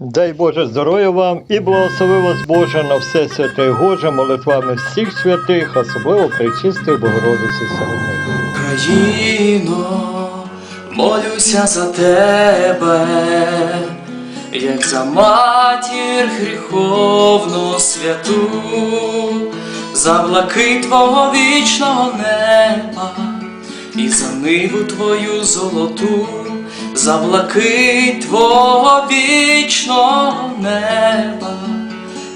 Дай Боже здоров'я вам і благослови вас Боже на все святе і Боже молитвами всіх святих, особливо Пречистої Богородиці серед них. Країно, молюся за тебе, як за матір гріховну святу, за блакит твого вічного неба, і за ниву твою золоту, за блакит твого вічного неба,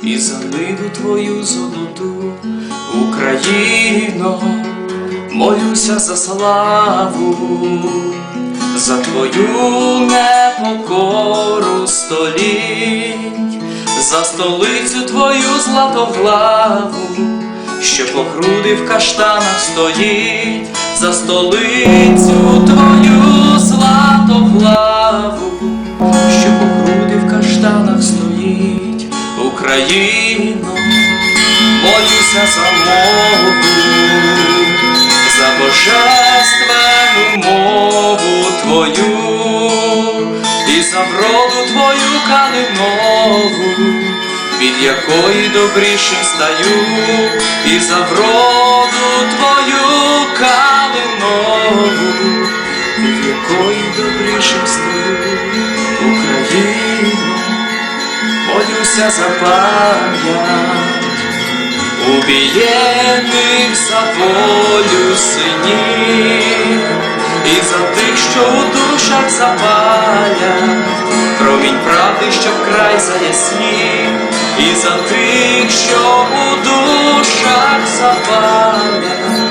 і за ниву твою золоту, Україно молюся за славу, за твою непокору століть, за столицю твою златоглаву, що по груди в каштанах стоїть, за столицю твою златоглаву, що по груди в каштанах стоїть, Україно молюся за мову, за божественну мову твою, і за вроду твою калинову, від якої добрішим стаю, і за вроду молюся за пам'ять убієних за волю синів, і за тих, що у душах запалять, промінь правди, що вкрай заяснів, і за тих, що у душах запалять,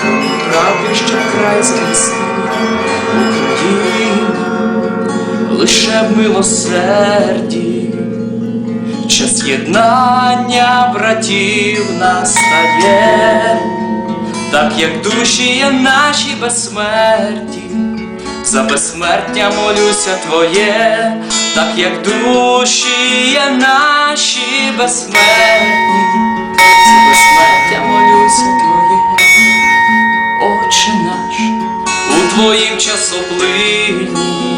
промінь правди, що вкрай заяснів, Україно, лише в милосерді час єднання братів настає, так як душі є наші безсмерті, за безсмертя молюся Твоє, так як душі є наші безсмертні, за безсмертя молюся Твоє, Отче наш, у Твоїм часоплині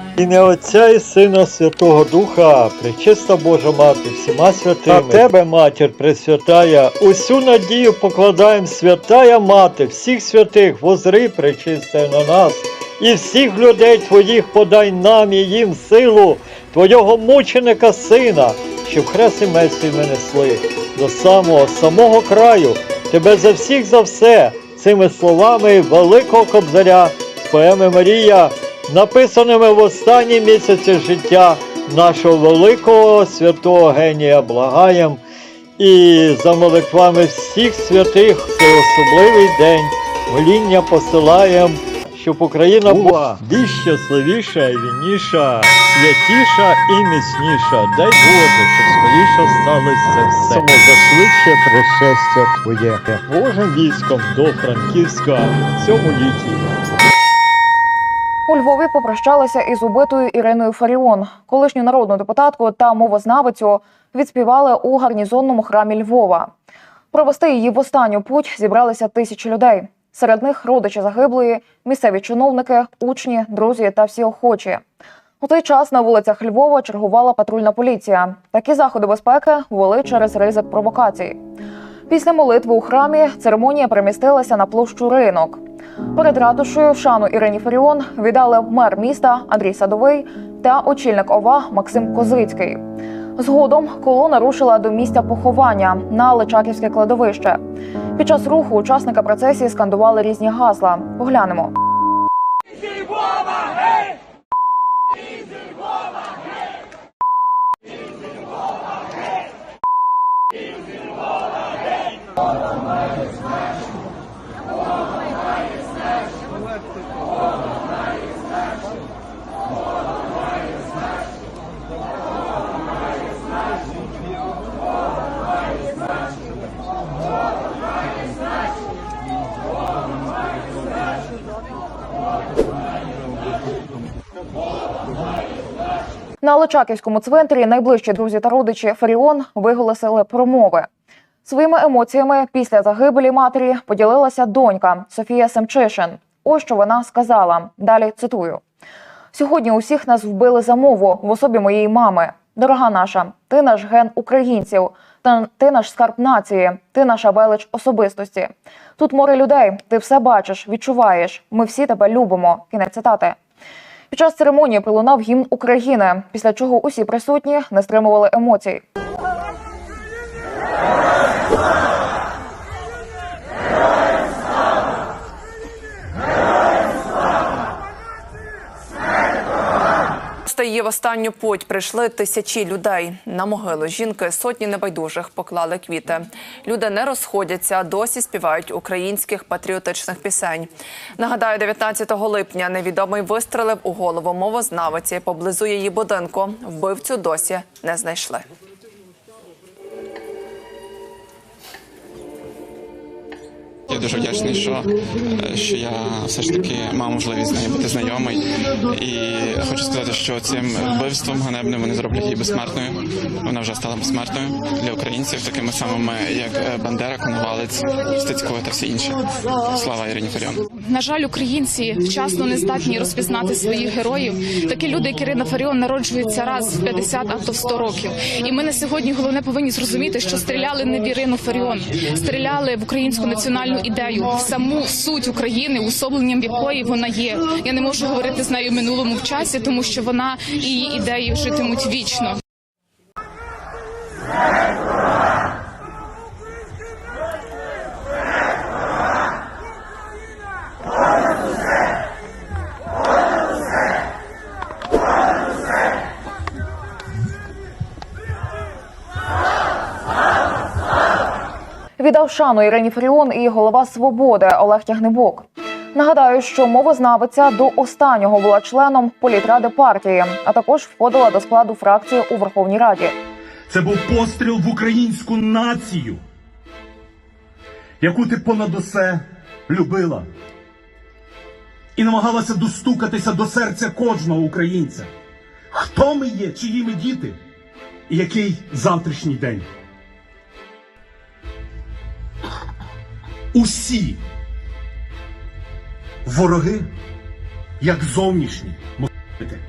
Ім'я Отця і Сина Святого Духа, Пречиста Божа Мати, всіма святими. На тебе, матір Пресвятая, усю надію покладаємо, святая Мати, всіх святих, возри пречистая на нас, і всіх людей Твоїх подай нам і їм силу Твого мученика Сина, щоб хрест і месію ми несли до самого самого краю, Тебе за всіх за все, цими словами великого кобзаря поеми Марія написаними в останні місяці життя нашого великого святого генія благаєм і за молитвами всіх святих в цей особливий день гоління посилаєм, щоб Україна була більш щасливіша і вільніша, святіша і міцніша. Дай Боже, щоб скоріше сталося це все. Само зашвидше пришестя Твоє Божим військом до Франківська в цьому літі. У Львові попрощалися із убитою Іриною Фаріон. Колишню народну депутатку та мовознавицю відспівали у гарнізонному храмі Львова. Провести її в останню путь зібралися тисячі людей. Серед них родичі загиблої, місцеві чиновники, учні, друзі та всі охочі. У той час на вулицях Львова чергувала патрульна поліція. Такі заходи безпеки ввели через ризик провокацій. Після молитви у храмі церемонія перемістилася на площу ринок. Перед ратушею шану Ірині Фаріон віддали мер міста Андрій Садовий та очільник ОВА Максим Козицький. Згодом колона рушила до місця поховання на Личаківське кладовище. Під час руху учасника процесії скандували різні гасла. Поглянемо. Oh, Личаківському цвинтарі найближчі друзі та родичі Фаріон виголосили промови. Своїми емоціями після загибелі матері поділилася донька Софія Семчишин. Ось що вона сказала. Далі цитую: сьогодні усіх нас вбили за мову в особі моєї мами. Дорога наша, ти наш ген українців, ти наш скарб нації, ти наша велич особистості. Тут море людей, ти все бачиш, відчуваєш. Ми всі тебе любимо. Кінець цитати. Під час церемонії пролунав гімн України, після чого усі присутні не стримували емоцій. Просто її в останню путь прийшли тисячі людей. На могилу жінки сотні небайдужих поклали квіти. Люди не розходяться, досі співають українських патріотичних пісень. Нагадаю, 19 липня невідомий вистрелив у голову мовознавиці поблизу її будинку. Вбивцю досі не знайшли. Дуже вдячний, що, е, що я все ж таки мав можливість з нею бути знайомий. І хочу сказати, що цим вбивством ганебним вони зроблять її безсмертною. Вона вже стала безсмертною для українців, такими самими, як е, Бандера, Коновалець, Стецько та всі інші. Слава Ірині Фаріон. На жаль, українці вчасно не здатні розпізнати своїх героїв. Такі люди, як Ірина Фаріон, народжуються раз в 50, а то в 100 років. І ми на сьогодні головне повинні зрозуміти, що стріляли не в Ірину Фаріон, стріляли в українську національну ідею, в саму суть України, усобленням якої вона є. Я не можу говорити з нею в минулому в часі, тому що вона і її ідеї житимуть вічно. Віддав шану Ірині Фаріон і голова свободи Олег Тягнебок. Нагадаю, що мовознавиця до останнього була членом політради партії, а також входила до складу фракції у Верховній Раді. Це був постріл в українську націю, яку ти понад усе любила і намагалася достукатися до серця кожного українця. Хто ми є, чиї ми діти, і який завтрашній день? Усі вороги, як зовнішні, м***ти,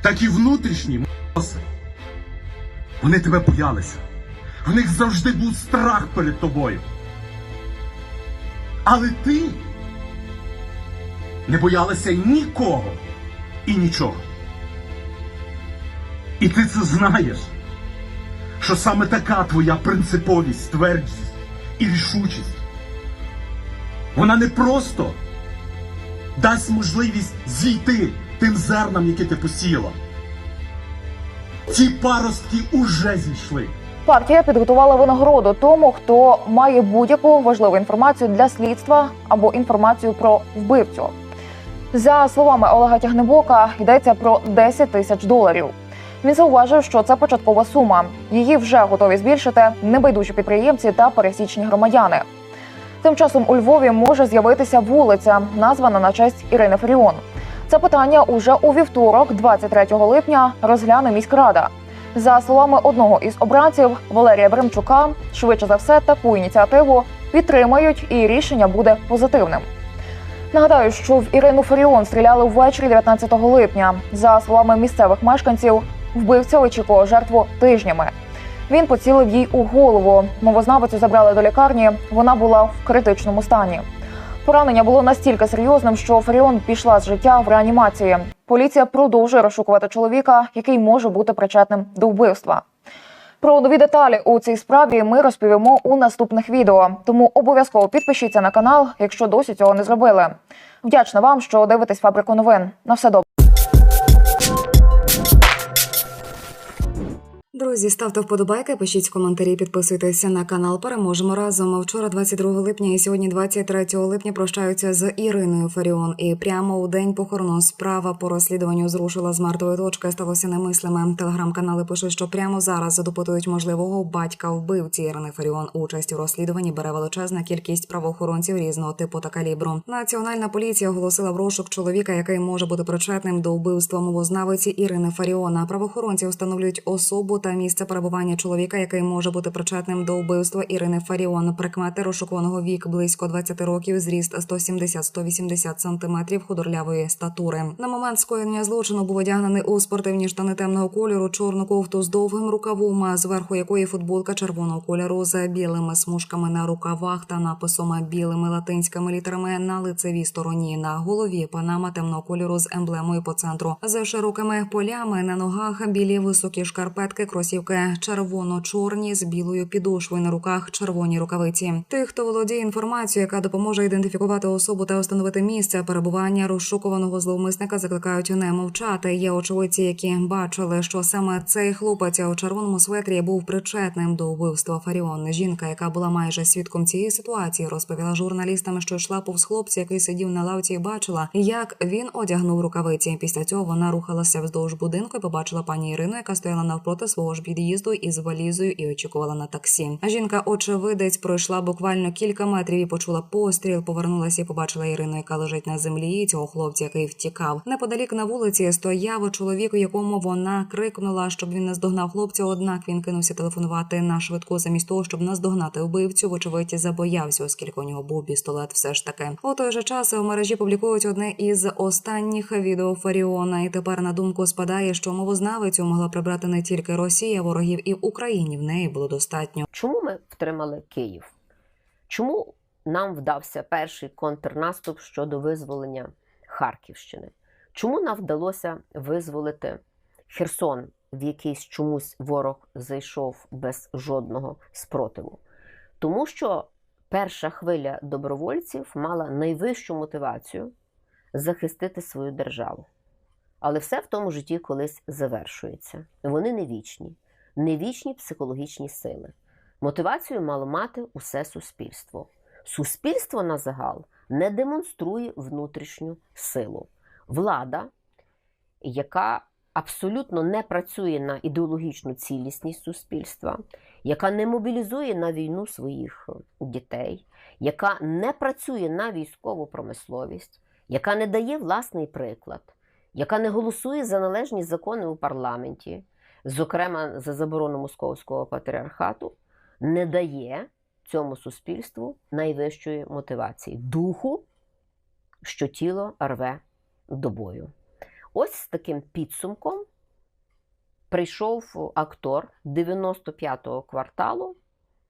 так і внутрішні м***си. Вони тебе боялися. В них завжди був страх перед тобою. Але ти не боялася нікого і нічого. І ти це знаєш, що саме така твоя принциповість, твердість і рішучість. Вона не просто дасть можливість зійти тим зернам, які ти посіяла. Ці паростки уже зійшли. Партія підготувала винагороду тому, хто має будь-яку важливу інформацію для слідства або інформацію про вбивцю. За словами Олега Тягнебока, йдеться про 10 тисяч доларів. Він зауважив, що це початкова сума. Її вже готові збільшити небайдужі підприємці та пересічні громадяни. Тим часом у Львові може з'явитися вулиця, названа на честь Ірини Фаріон. Це питання уже у вівторок, 23 липня, розгляне міськрада. За словами одного із обранців Валерія Бремчука, швидше за все таку ініціативу підтримають, і рішення буде позитивним. Нагадаю, що в Ірину Фаріон стріляли ввечері 19 липня. За словами місцевих мешканців, вбивця очікував жертву тижнями. Він поцілив їй у голову. Мовознавицю забрали до лікарні. Вона була в критичному стані. Поранення було настільки серйозним, що Фаріон пішла з життя в реанімації. Поліція продовжує розшукувати чоловіка, який може бути причетним до вбивства. Про нові деталі у цій справі ми розповімо у наступних відео. Тому обов'язково підпишіться на канал, якщо досі цього не зробили. Вдячна вам, що дивитесь фабрику новин. На все добре. Друзі, ставте вподобайки, пишіть коментарі, підписуйтеся на канал. Переможемо разом. Вчора, 22 липня, і сьогодні, 23 липня, прощаються з Іриною Фаріон. І прямо у день похорону справа по розслідуванню зрушила з мартової точки. Сталося немислиме. Телеграм-канали пишуть, що прямо зараз допитують можливого батька вбивці Ірини Фаріон. Участь у розслідуванні бере величезна кількість правоохоронців різного типу та калібру. Національна поліція оголосила в розшук чоловіка, який може бути причетним до вбивства мовознавиці Ірини Фаріона. Правоохоронці встановлюють особу та місце перебування чоловіка, який може бути причетним до вбивства Ірини Фаріон. Прикмети розшукуваного вік близько 20 років, зріст 170-180 сантиметрів худорлявої статури. На момент скоєння злочину був одягнений у спортивні штани темного кольору, чорну кофту з довгим рукавом, зверху якої футболка червоного кольору з білими смужками на рукавах та написом білими латинськими літерами на лицевій стороні. На голові панама темного кольору з емблемою по центру з широкими полями на ногах білі високі шкарпетки, кросівки червоно-чорні з білою підошвою на руках червоні рукавиці. Тих, хто володіє інформацією, яка допоможе ідентифікувати особу та встановити місце перебування розшукуваного зловмисника, закликають не мовчати. Є очевидці, які бачили, що саме цей хлопець у червоному светрі був причетним до вбивства Фаріон. Жінка, яка була майже свідком цієї ситуації, розповіла журналістам, що йшла повз хлопця, який сидів на лавці, і бачила, як він одягнув рукавиці. Після цього вона рухалася вздовж будинку і побачила пані Ірину, яка стояла навпроти свого ж під'їзду із валізою і очікувала на таксі. Жінка, очевидець, пройшла буквально кілька метрів і почула постріл. Повернулася і побачила Ірину, яка лежить на землі. і Цього хлопця, який втікав. Неподалік на вулиці стояв чоловік, якому вона крикнула, щоб він наздогнав хлопця. Однак він кинувся телефонувати на швидку замість того, щоб наздогнати вбивцю. Вочевидь, забоявся, оскільки у нього був пістолет. Все ж таки у той же час в мережі публікують одне із останніх відео Фаріона. І тепер на думку спадає, що мовознавицю могла прибрати не тільки Росія, ворогів і в Україні в неї було достатньо. Чому ми втримали Київ? Чому нам вдався перший контрнаступ щодо визволення Харківщини? Чому нам вдалося визволити Херсон, в якийсь чомусь ворог зайшов без жодного спротиву? Тому що перша хвиля добровольців мала найвищу мотивацію захистити свою державу. Але все в тому житті колись завершується. Вони не вічні, не вічні психологічні сили. Мотивацію мало мати усе суспільство. Суспільство на загал не демонструє внутрішню силу. Влада, яка абсолютно не працює на ідеологічну цілісність суспільства, яка не мобілізує на війну своїх дітей, яка не працює на військову промисловість, яка не дає власний приклад, яка не голосує за належні закони у парламенті, зокрема за заборону московського патріархату, не дає цьому суспільству найвищої мотивації духу, що тіло рве до бою. Ось з таким підсумком прийшов актор 95-го кварталу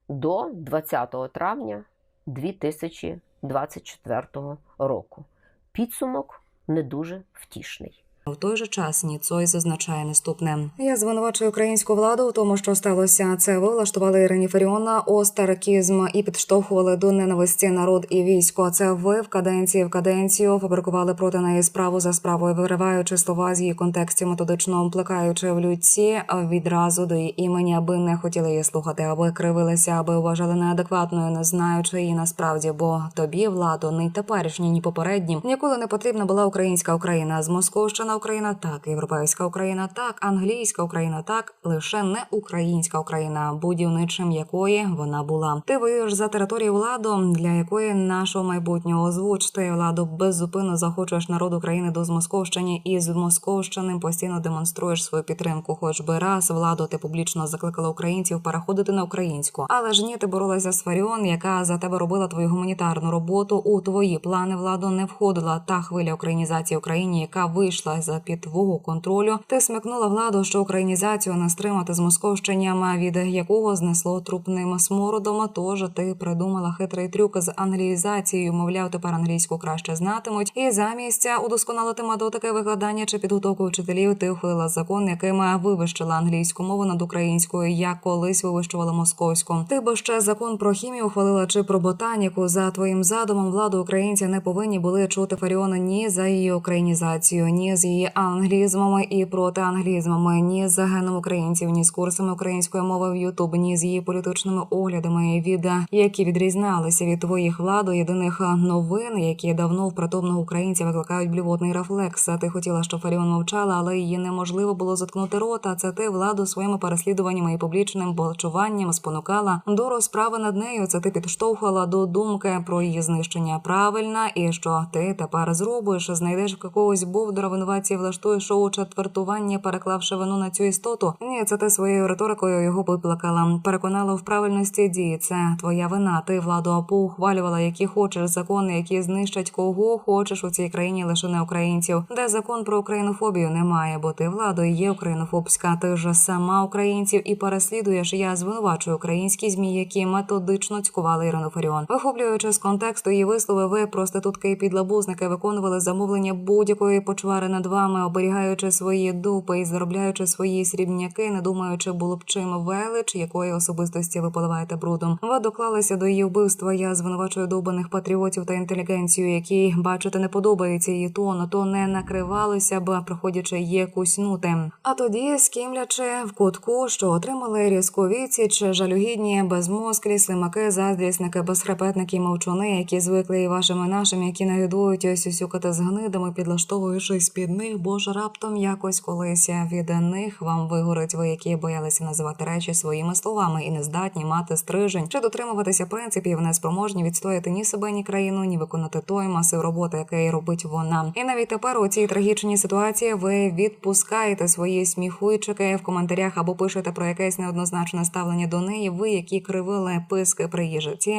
до 20 травня 2024 року. Підсумок не дуже втішний. В той же час Ніцой зазначає наступне: я звинувачую українську владу у тому, що сталося. Це ви влаштували Ірині Фаріона остракізм і підштовхували до ненависті народ і військо. Це ви в каденції в каденцію фабрикували проти неї справу за справою, вириваючи слова з її контексті, методично плекаючи в людці відразу до її імені, аби не хотіли її слухати, аби кривилися, аби вважали неадекватною, не знаючи її насправді. Бо тобі владу ні теперішні, ні попередні ніколи не потрібна була українська Україна з Московщина. Україна так, європейська Україна так, англійська Україна так, лише не українська Україна, будівничим якої вона була. Ти воюєш за територію владу, для якої нашого майбутнього озвуч ти владу беззупинно захочеш народ України до Змосковщини і з Московщини постійно демонструєш свою підтримку. Хоч би раз владу ти публічно закликала українців переходити на українську, але ж ні, ти боролася з Фаріон, яка за тебе робила твою гуманітарну роботу. У твої плани владу не входила та хвиля українізації України, яка вийшла за під твого контролю. Ти смикнула владу, що українізацію не стримати з московщенням, від якого знесло трупним смородом. Тож ти придумала хитрий трюк з англіїзацією. Мовляв, тепер англійську краще знатимуть. І замість удосконалити методики викладання чи підготовку вчителів, ти ухвалила закон, яким вивищила англійську мову над українською, як колись вивищувала московську. Ти би ще закон про хімію ухвалила чи про ботаніку. За твоїм задумом владу українці не повинні були чути Фаріона ні за її українізацію, ні з її англізмами і протианглізмами, ні з геном українців, ні з курсами української мови в Ютуб, ні з її політичними оглядами, від які відрізнялися від твоїх владу єдиних новин, які давно в притомного українця викликають блювотний рефлекс. Ти хотіла, щоб Фаріон мовчала, але її неможливо було заткнути рота. Це ти владу своїми переслідуваннями і публічним балчуванням спонукала до розправи над нею. Це ти підштовхувала до думки про її знищення. Правильна, і що ти тепер зробиш? Знайдеш якогось бовдора винуватці, влаштуєш шоу четвертування, переклавши вину на цю істоту. Ні, це ти своєю риторикою його виплакала. Переконала в правильності дії. Це твоя вина. Ти владу поухвалювала, які хочеш закони, які знищать кого хочеш у цій країні, лише не українців. Де закон про українофобію немає, бо ти владою є українофобська. Ти ж сама українців і переслідуєш. Я звинувачую українські змі, які методично цькували Ірину Фаріон. Вихоплюючи з контексту її вислови, ви проститутки і підлабузники виконували замовлення будь-якої почвари над вами, оберігаючи свої дупи і заробляючи свої срібняки, не думаючи було б чим велич, якої особистості ви поливаєте брудом. Ви доклалися до її вбивства. Я звинувачую довбаних патріотів та інтелігенцію, які бачите, не подобається її тон, то не накривалися б, проходячи є куснути. А тоді, скімлячи в кутку, що отримали різку відсіч, жалюгідні, безмозклі, слимаки, заздрісники, безхрепетники, мовчуни, які звикли і вашими нашими, які нагідують ось усюкати з гнидами, підлаштовуючись під них, бо ж раптом якось колись від них вам вигорить ви, які боялися називати речі своїми словами і не здатні мати стрижень чи дотримуватися принципів, не спроможні відстояти ні себе, ні країну, ні виконати той масив роботи, який робить вона. І навіть тепер у цій трагічній ситуації ви відпускаєте свої сміхуйчики в коментарях або пишете про якесь неоднозначне ставлення до неї. Ви, які кривили писки при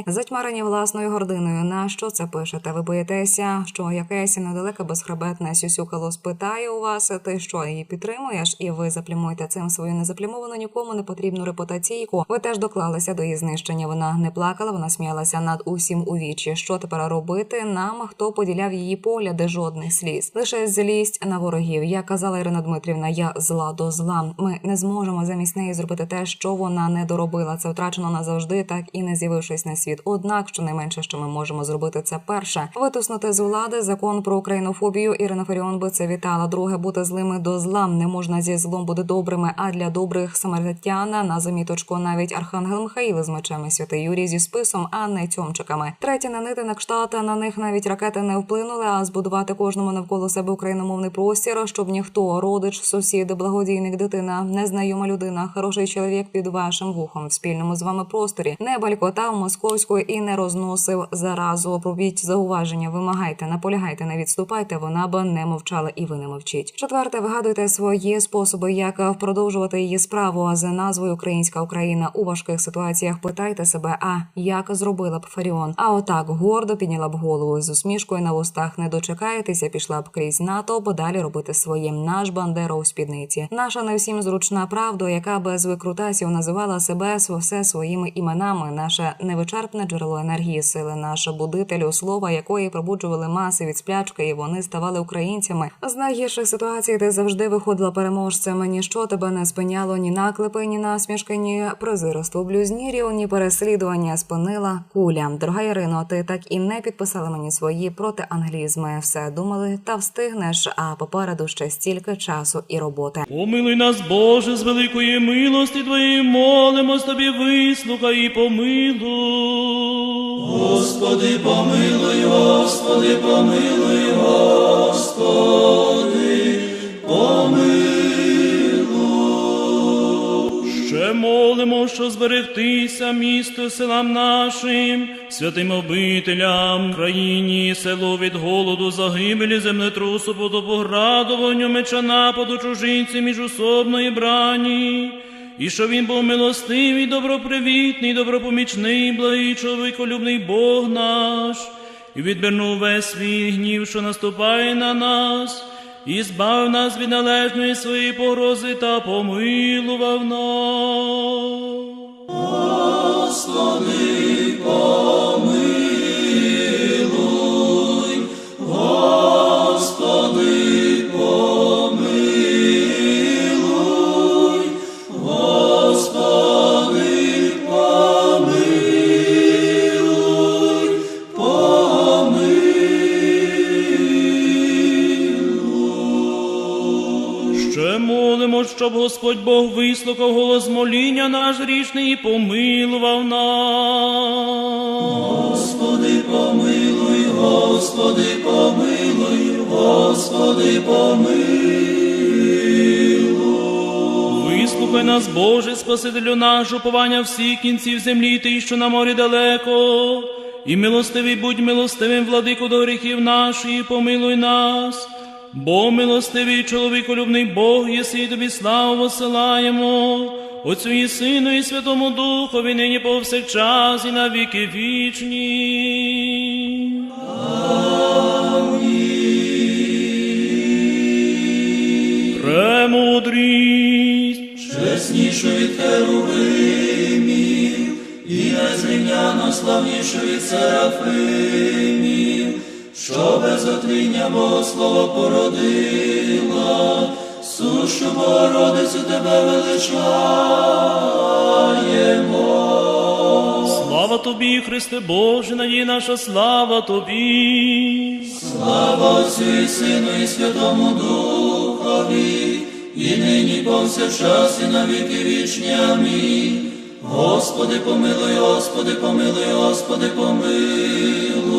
затьмарені власною гординою. На що це пишете? Ви боїтеся, що якесь недалеке безхребетне сюсюкало спитає у вас, ти що її підтримуєш, і ви заплімуєте цим свою незаплімовану нікому не потрібну репутаційку. Ви теж доклалися до її знищення. Вона не плакала, вона сміялася над усім у вічі. Що тепер робити? Нам хто поділяв її погляди, жодних сліз, лише злість на ворогів. Я казала Ірина Дмитрівна, я зла до зла. Ми не зможемо замість неї зробити те, що вона не доробила. Це втрачено назавжди, так і не з'явившись на світ. Однак, що найменше, що ми можемо зробити, це перше витиснути з влади закон про українофобію. Ірина Фаріон би це вітала. Друге бути злими до зла. Не можна зі злом бути добрими. А для добрих самаритяна на заміточку навіть архангел Михаїл з мечем і святий Юрій зі списом, а не цьомчиками. Третє на нити на кшталт на них навіть ракети не вплинули. А збудувати кожному навколо себе україномовний простір, щоб ніхто, родич, сусід, благодійник, дитина, незнайома людина, хороший чоловік під вашим вухом в спільному з вами просторі не балькотав московською і не розносив заразу. Пробіть зауваження, вимагайте, наполягайте, не відступайте. Вона б не мовчала, і ви не мовчіть. Четверте, вигадуйте свої способи, як продовжувати її справу з назвою Українська Україна у важких ситуаціях. Питайте себе, а як зробила б Фаріон? А отак гордо підняла б голову з усмішкою на вустах. Не дочекаєтеся, пішла б крізь НАТО, бо далі робити своїм. Наш бандера у спідниці. Наша не всім зручна правда, яка без викрутасів називала себе все своїми іменами. Наше невичерпне джерело енергії, сили, наше будитель, у слова якої пробуджували маси від сплячки, і вони ставали українцями. З найгірших ситуацій ти завжди виходила переможцем. Ніщо тебе не спиняло ні наклепи, ні насмішки, ні презирство блюзнірів, ні переслідування. Спинила куля. Дорога Ірино, ти так і не підписала мені свої протианглізми. Все думали, та встигнеш. А попереду ще стільки часу і роботи. Помилуй нас, Боже, з великої милості Твоєї молимось Тобі, вислухай і помилуй. Господи, помилуй, Господи, помилуй, Господи, молимо, що зберегтися місто селам нашим, святим обителям, країні, село від голоду, загибелі, землетрусу, подопоградуванню, меча нападу чужинців міжусобної брані. І що він був милостивий, добропривітний, добропомічний, благий чоловіколюбний Бог наш, і відвернув весь свій гнів, що наступає на нас, і збав нас від належної своєї погрози та помилував нас. Господи, щоб Господь Бог вислухав голос моління наш грішний і помилував нас. Господи, помилуй, Господи, помилуй, Господи, помилуй. Вислухай нас, Боже, Спасителю наш, уповання всіх кінців землі, ти, що на морі далеко. І милостивий будь милостивим, владику до гріхів наших, помилуй нас. Бо милостивий чоловіколюбний Бог, єси і тобі славу посилаємо, Отцю і Сину, і Святому Духові, нині повсякчас, і на віки вічні. Премудрість, чеснішу від херувимів, і незрівняно славнішу від серафимів, що без отління Богослова породила, сушу Богородицю тебе величаємо. Слава тобі, Христе Боже, надій наша слава тобі. Слава Отцю і Сину і Святому Духові, і нині повсякчас, і на віки вічні. Амінь. Господи, помилуй, Господи, помилуй, Господи, помилуй.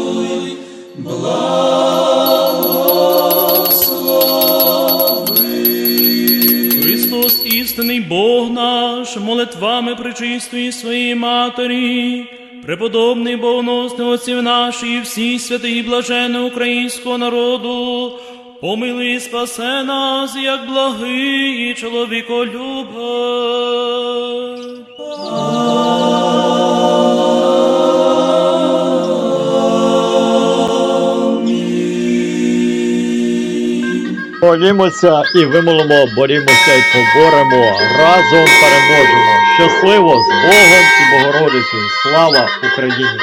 Христос, істинний Бог наш, молитвами причистої своєї Матері, преподобний богоносний отців наших і всі святих і блаженних українського народу, помилуй і спасе нас, як благий і чоловіколюбець. Борімося і вимолимо, борімося і поборемо. Разом переможемо. Щасливо з Богом і Богородицею. Слава Україні!